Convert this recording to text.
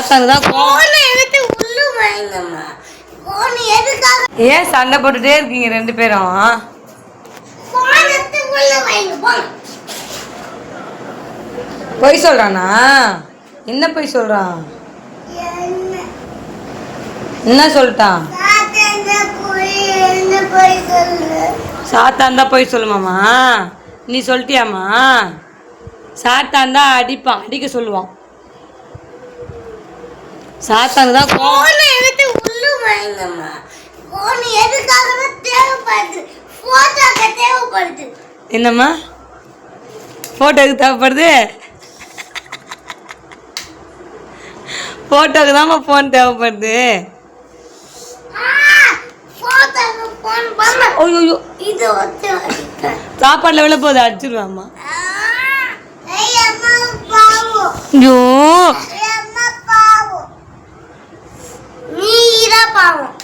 சாத்தானுக்கு தான் கோவம் ஏன் சண்டை போட்டுட்டே இருக்கீங்க ரெண்டு பேரும்? பொய் சொல்றானா? என்ன பொய் சொல்றான்? என்ன? சொல்லிட்டான் சாத்தான் தான் பொய் சொல்லுமாமா நீ சொல்லிட்டியாம்மா? சாத்தான் தான் அடிப்பான் அடிக்க சொல்லுவான். சாத்தானுக்கு தான் கோவம். போனை எடுத்து உள்ள வைங்கம்மா. போன் எதுக்காக தேவைப்படுது. போட்டோக்கு தேவைப்படுது. என்னம்மா? ஃபோட்டோக்கு தேவைப்படுது? ஃபோட்டோக்கு தான்மா ஃபோன் தேவைப்படுது. ஐயோ இது. சாப்பாட்டில் விழ போகுது அடிச்சிருவாம்மா. ஐயோ. பாவம்